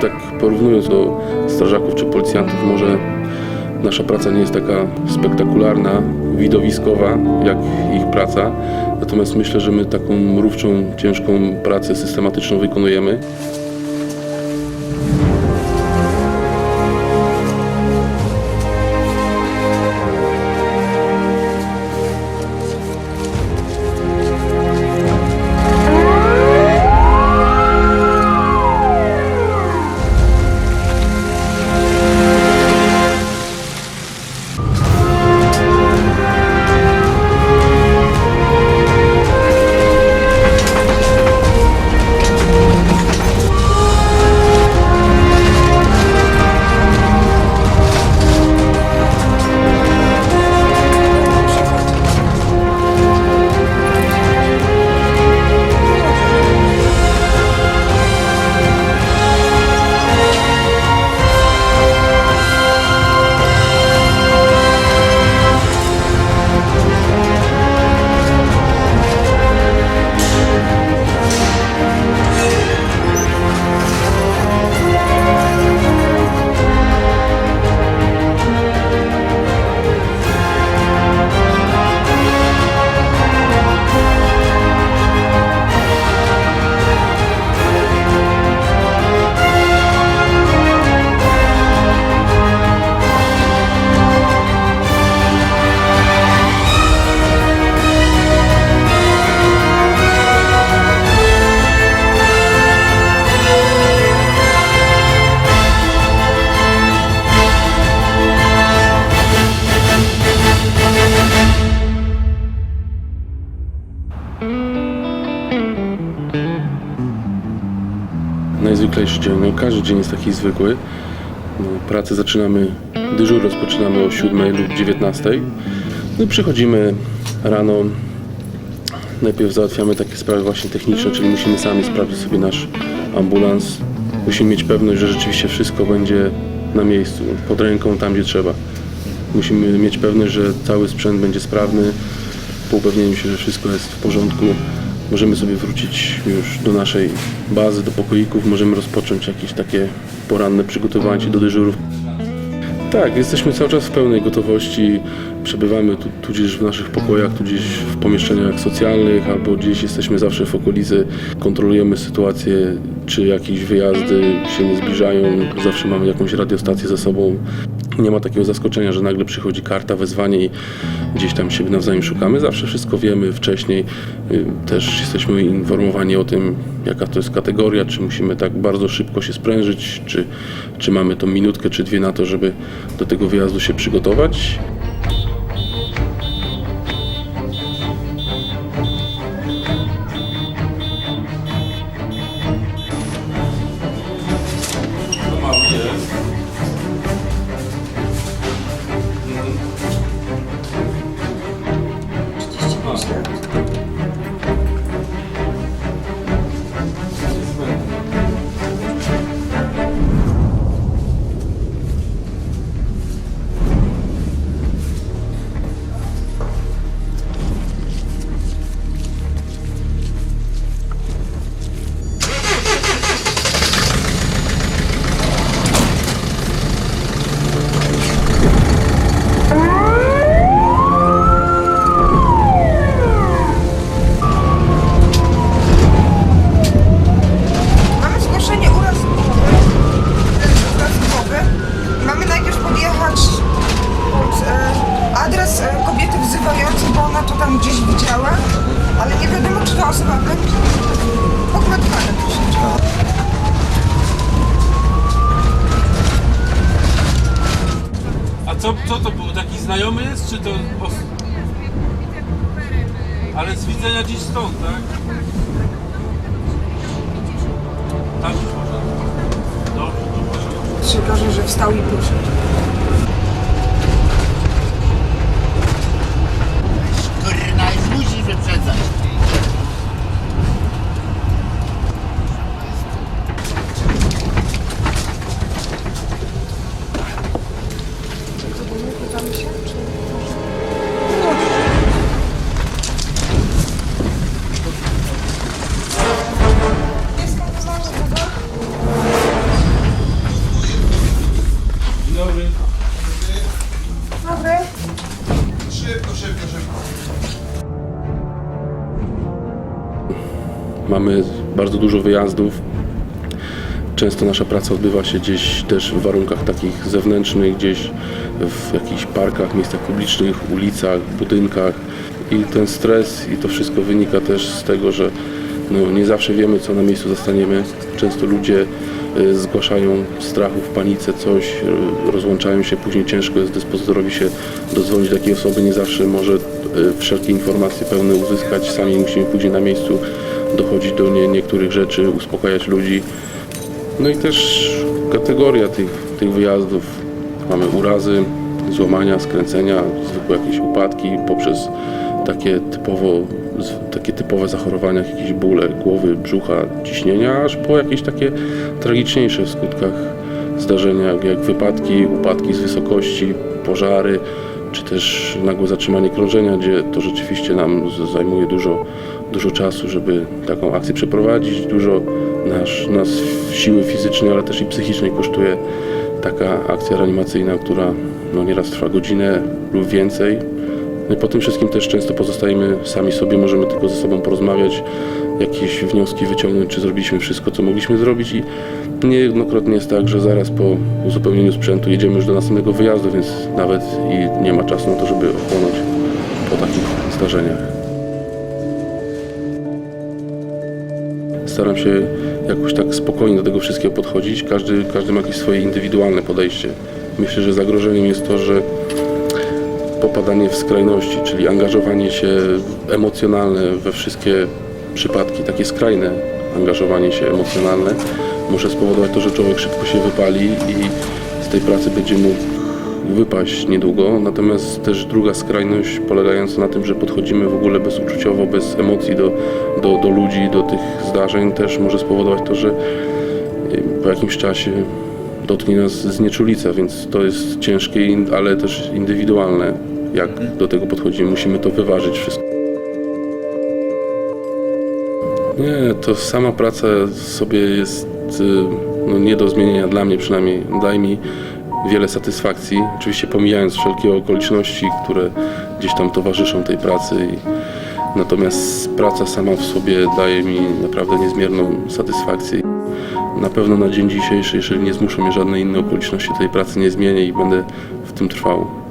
tak porównując do strażaków czy policjantów, może nasza praca nie jest taka spektakularna, widowiskowa jak ich praca. Natomiast myślę, że my taką mrówczą, ciężką pracę systematyczną wykonujemy. Każdy dzień jest taki zwykły. No, pracę zaczynamy, dyżur rozpoczynamy o 7 lub 19. No i przychodzimy rano. Najpierw załatwiamy takie sprawy właśnie techniczne, czyli musimy sami sprawdzić sobie nasz ambulans. Musimy mieć pewność, że rzeczywiście wszystko będzie na miejscu, pod ręką, tam gdzie trzeba. Musimy mieć pewność, że cały sprzęt będzie sprawny. Po upewnieniu się, że wszystko jest w porządku, możemy sobie wrócić już do naszej bazy, do pokoików. Możemy rozpocząć jakieś takie poranne przygotowanie się do dyżurów. Tak, jesteśmy cały czas w pełnej gotowości. Przebywamy tu, tudzież w naszych pokojach, tudzież w pomieszczeniach socjalnych, albo gdzieś jesteśmy zawsze w okolicy. Kontrolujemy sytuację, czy jakieś wyjazdy się nie zbliżają. Zawsze mamy jakąś radiostację ze sobą. Nie ma takiego zaskoczenia, że nagle przychodzi karta, wezwanie i gdzieś tam siebie nawzajem szukamy. Zawsze wszystko wiemy wcześniej. Y, Też jesteśmy informowani o tym, jaka to jest kategoria, czy musimy tak bardzo szybko się sprężyć, czy, czy mamy tą minutkę czy dwie na to, żeby do tego wyjazdu się przygotować. Co, co to był? Taki znajomy jest, czy to... Os... Ale z widzenia gdzieś stąd, tak? Tam już można. Dobrze, dobrze. Przekażę, że wstał i poszedł. Kurna, już musi wyprzedzać. Mamy bardzo dużo wyjazdów. Często nasza praca odbywa się gdzieś też w warunkach takich zewnętrznych, gdzieś w jakichś parkach, miejscach publicznych, ulicach, budynkach. I ten stres i to wszystko wynika też z tego, że no, nie zawsze wiemy, co na miejscu zastaniemy. Często ludzie y, zgłaszają strachu, w panice coś, y, rozłączają się, później ciężko jest dyspozytorowi się dodzwonić takiej osoby, nie zawsze może y, wszelkie informacje pełne uzyskać, sami musimy później na miejscu dochodzić do nie, niektórych rzeczy, uspokajać ludzi. No i też kategoria tych, tych wyjazdów. Mamy urazy, złamania, skręcenia, zwykłe jakieś upadki poprzez takie, typowo, takie typowe zachorowania, jak jakieś bóle głowy, brzucha, ciśnienia, aż po jakieś takie tragiczniejsze w skutkach zdarzenia, jak, wypadki, upadki z wysokości, pożary, czy też nagłe zatrzymanie krążenia, gdzie to rzeczywiście nam zajmuje dużo, dużo czasu, żeby taką akcję przeprowadzić. Dużo nas siły fizycznej, ale też i psychicznej kosztuje taka akcja reanimacyjna, która no, nieraz trwa godzinę lub więcej. No po tym wszystkim też często pozostajemy sami sobie, możemy tylko ze sobą porozmawiać, jakieś wnioski wyciągnąć, czy zrobiliśmy wszystko, co mogliśmy zrobić i niejednokrotnie jest tak, że zaraz po uzupełnieniu sprzętu jedziemy już do następnego wyjazdu, więc nawet i nie ma czasu na to, żeby ochłonąć po takich zdarzeniach. Staram się jakoś tak spokojnie do tego wszystkiego podchodzić. Każdy, każdy ma jakieś swoje indywidualne podejście. Myślę, że zagrożeniem jest to, że popadanie w skrajności, czyli angażowanie się emocjonalne we wszystkie przypadki, takie skrajne angażowanie się emocjonalne może spowodować to, że człowiek szybko się wypali i z tej pracy będzie mógł wypaść niedługo. Natomiast też druga skrajność polegająca na tym, że podchodzimy w ogóle bezuczuciowo, bez emocji do, do, do ludzi, do tych zdarzeń też może spowodować to, że po jakimś czasie dotknie nas znieczulica, więc to jest ciężkie, ale też indywidualne, jak do tego podchodzimy. Musimy to wyważyć wszystko. Nie, to sama praca sobie jest y, no, nie do zmienienia dla mnie przynajmniej. Daje mi wiele satysfakcji, oczywiście pomijając wszelkie okoliczności, które gdzieś tam towarzyszą tej pracy. Natomiast praca sama w sobie daje mi naprawdę niezmierną satysfakcję. Na pewno na dzień dzisiejszy, jeżeli nie zmuszą mnie żadne inne okoliczności, tej pracy nie zmienię i będę w tym trwał.